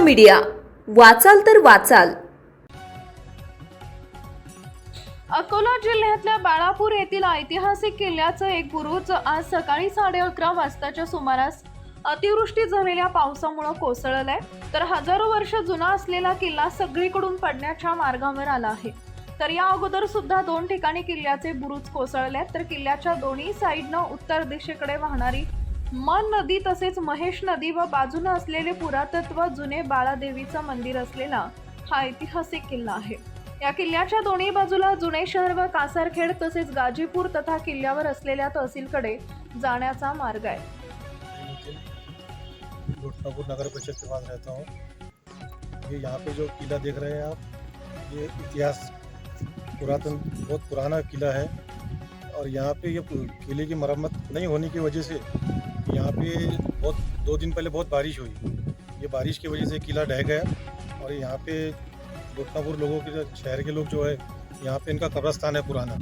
Media. वाचाल तर वाचाल. अकोला जिल्ह्यातल्या बाळापूर येथील ऐतिहासिक किल्ल्याचं एक बुरुज आज सकाळी साडे अकरा वाजताच्या सुमारास अतिवृष्टी झालेल्या पावसामुळे कोसळलंय. तर हजारो वर्ष जुना असलेला किल्ला सगळीकडून पडण्याच्या मार्गावर आला आहे. तर या अगोदर सुद्धा दोन ठिकाणी किल्ल्याचे बुरुज कोसळले तर किल्ल्याच्या दोन्ही साईडनं उत्तर दिशेकडे वाहणारी मन नदी तसेच महेश नदी व बाजूनं असलेले पुरातत्व जुने बाळादेवीचं मंदिर असलेला हा ऐतिहासिक किल्ला आहे. या किल्ल्याच्या दोन्ही बाजूला जुने शहर व कासारखेड तसेच गाजीपूर तथा किल्ल्यावर असलेल्या तहसीलकडे जाण्याचा मार्ग आहे. नगर परिषद के पास रहता हूँ। ये यहाँ पे जो किला देख रहे हैं आप ये इतिहास पुरातन बहुत पुराना किला है। और यहाँ पे ये किले की मरम्मत नहीं होने की वजह से यहाँ पे बहुत, दो दिन पहले बहुत बारिश हुई। ये बारिश की वजह से किला ढह गया और यहाँ पे लुटनापुर लोगों के शहर के लोग जो है, यहाँ पे इनका कब्रस्तान है पुराना।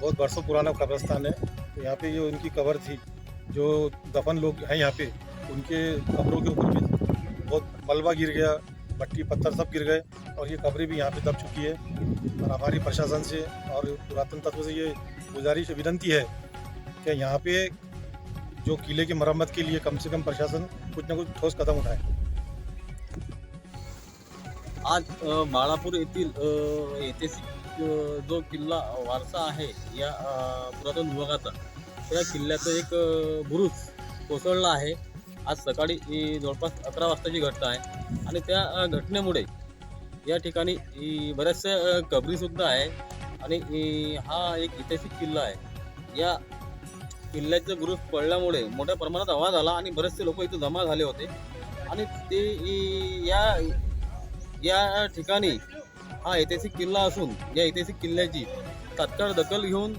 बहुत बरसों पुराना कब्रस्तान है। तो यहाँ पे ये उनकी कब्र थी, जो दफन लोग हैं यहाँ पे, उनके कब्रों के ऊपर भी बहुत मलबा गिर गया मट्टी पत्थर सब गिर गए और ये कब्रें भी यहाँ पे दब चुकी है। और हमारी प्रशासन से और पुरातन तत्व से ये गुजारिश, विनंती है कि यहाँ पे जो किले की मरम्मत के लिए कम से कम प्रशासन कुछ ना कुछ ठोस कदम उठाए। आज माळापूर बाळापूर येथील ऐतिहासिक जो किल्ला वारसा आहे या पुरातन विभागाचा त्या किल्ल्याचं एक बुरुज कोसळला आहे. आज सकाळी जवळपास अकरा वाजताची घटना आहे. आणि त्या घटनेमुळे या ठिकाणी बऱ्याचशा कबरीसुद्धा आहे. आणि हा एक ऐतिहासिक किल्ला आहे. या किल्ल्याचं ग्रुप पडल्यामुळे मोठ्या प्रमाणात आवाज आला आणि बरेचसे लोक इथं जमा झाले होते. आणि ते या या ठिकाणी हा ऐतिहासिक किल्ला असून या ऐतिहासिक किल्ल्याची तात्काळ दखल घेऊन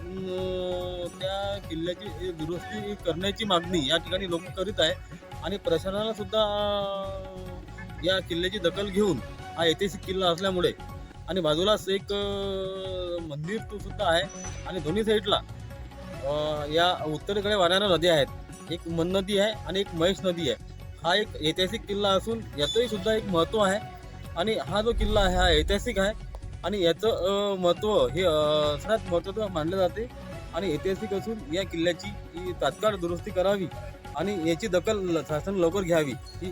त्या किल्ल्याची दुरुस्ती करण्याची मागणी या ठिकाणी लोक करीत आहे. आणि प्रशासनाला सुद्धा या किल्ल्याची दखल घेऊन हा ऐतिहासिक किल्ला असल्यामुळे. आणि बाजूलाच एक मंदिर सुद्धा आहे. आणि दोन्ही साईडला या उत्तरेकडे वाहणाऱ्या नद्या आहेत. एक मन नदी आहे आणि एक महेश नदी आहे. हा एक ऐतिहासिक किल्ला असून याचंही सुद्धा एक महत्त्व आहे. आणि हा जो किल्ला आहे हा ऐतिहासिक आहे. आणि याचं महत्त्व हे सगळ्यात महत्त्वाचं मानलं जाते. आणि ऐतिहासिक असून या किल्ल्याची ही तात्काळ दुरुस्ती करावी. आणि याची दखल शासन लवकर घ्यावी. ही